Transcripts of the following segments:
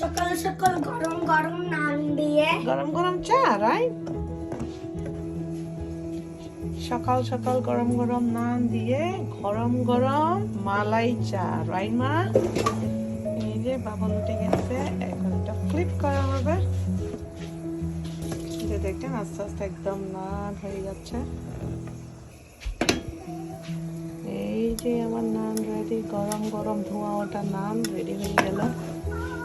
সকাল সকাল গরম গরম নান দিয়ে। গরম গরম চা সকাল সকাল গরম গরম নান দিয়ে গরম গরম মালাই চা, রাইট মা? এই যে বাবন উঠে গেছে এখন এটা ফ্লিপ করা হবে। যে দেখেন আস্তে আস্তে একদম নান হয়ে যাচ্ছে। এই যে আমার নান রেডি গরম গরম ধোঁয়া ওটা নান রেডি হয়ে গেল।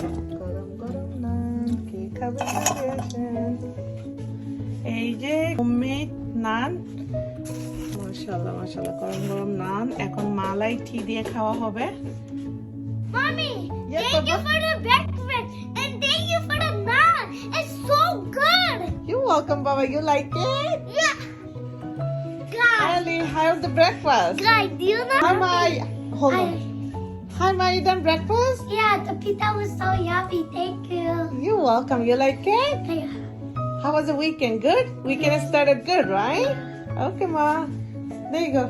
গরম গরম নান, কে খাবে এই যে হোমমেড নান মাশাআল্লাহ মাশাআল্লাহ গরম গরম নান এখন মালাই টি দিয়ে খাওয়া হবে Mommy, Yes, thank you for the breakfast and thank you for the naan. It's so good. You're welcome, Baba. You like it? Yeah. Guys, Ali, how's the breakfast? guys, do you know? Mai. Hold on. Hi, Mai. You done breakfast? Yeah, the pizza was so yummy. Thank you. You're welcome. You like it? You. How was the weekend? Good? Weekend yeah. started good, right? Okay, Ma. There you go.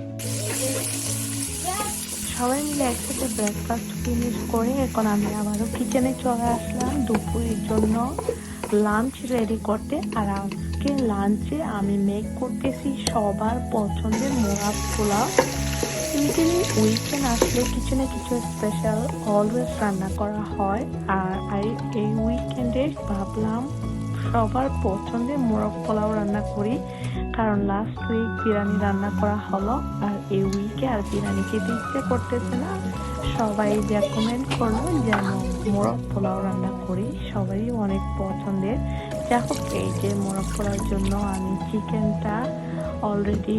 সবাই মিলে একসাথে breakfast finish করে এখন আমি আবারও কিচেনে চলে আসলাম দুপুরের জন্য লাঞ্চ রেডি করতে আর আজকে লাঞ্চে আমি মেক করতেছি সবার পছন্দের মোড়া পোলাও ইউজুয়ালি উইকেন্ড আসলে কিছু না কিছু স্পেশাল অলওয়েজ রান্না করা হয়। আর এই- উইকেন্ডে ভাবলাম সবার পছন্দের মোরগ পোলাও রান্না করি। কারণ লাস্ট উইক বিরিয়ানি রান্না করা হলো। আর এই উইকে আর বিরিয়ানি খেতে ইচ্ছে করতেছে না। সবাই রেকমেন্ড করল যেন মোরগ পোলাও রান্না করি। সবারই অনেক পছন্দের। যাই হোক, এই যে মোরগ পোলাওর জন্য আমি চিকেনটা অলরেডি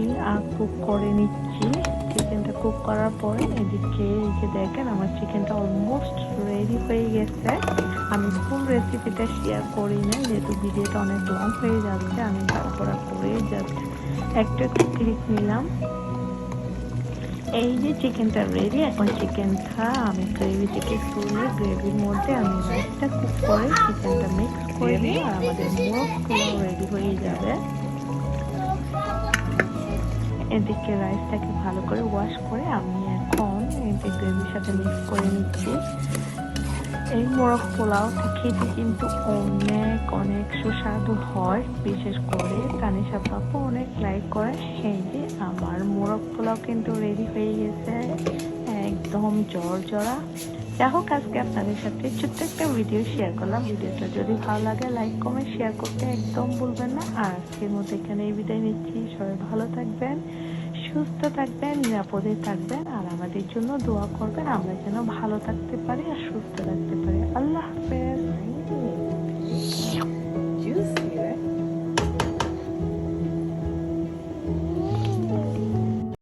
কুক করে নিচ্ছি। চিকেনটা কুক করার পরে এদিকে এই যে দেখেন আমার চিকেনটা অলমোস্ট রেডি হয়ে গেছে। আমি ফুল রেসিপিটা শেয়ার করি না যেহেতু ভিডিওটা অনেক লং হয়ে যাচ্ছে আমি তারপরে করে জাস্ট একটা ক্লিক নিলাম। এই যে চিকেনটা রেডি এখন চিকেনটা আমি গ্রেভি থেকে তুলে গ্রেভির মধ্যে আমি রাইসটা কুক করে চিকেনটা মিক্স করে দিই আর আমাদের পুরো রেডি হয়ে যাবে। এদিকে রাইসটাকে ভালো করে ওয়াশ করে আমি এখন এতে গ্রেভির সাথে মিক্স করে নিচ্ছি। এই মোরগ পোলাওটা খেতে কিন্তু অনেক অনেক সুস্বাদু হয়। বিশেষ করে তানিশা পাপা অনেক লাইক করে সেই যে আমার মোরগ পোলাও কিন্তু রেডি হয়ে গেছে। একদম জ্বর জরা। যাই হোক, আজকে আপনাদের সাথে ছোট্ট একটা ভিডিও শেয়ার করলাম। ভিডিওটা যদি ভালো লাগে লাইক কমেন্ট শেয়ার করতে একদম ভুলবেন না। আর আজকের মতো এখানে এই বিদায় নিচ্ছি। সবাই ভালো থাকবেন। সুস্থ থাকবেন, নিরাপদে থাকবেন, আর আমাদের জন্য দোয়া করবেন আমরা যেন ভালো থাকতে পারি আর সুস্থ থাকতে পারি আল্লাহ হাফেজ?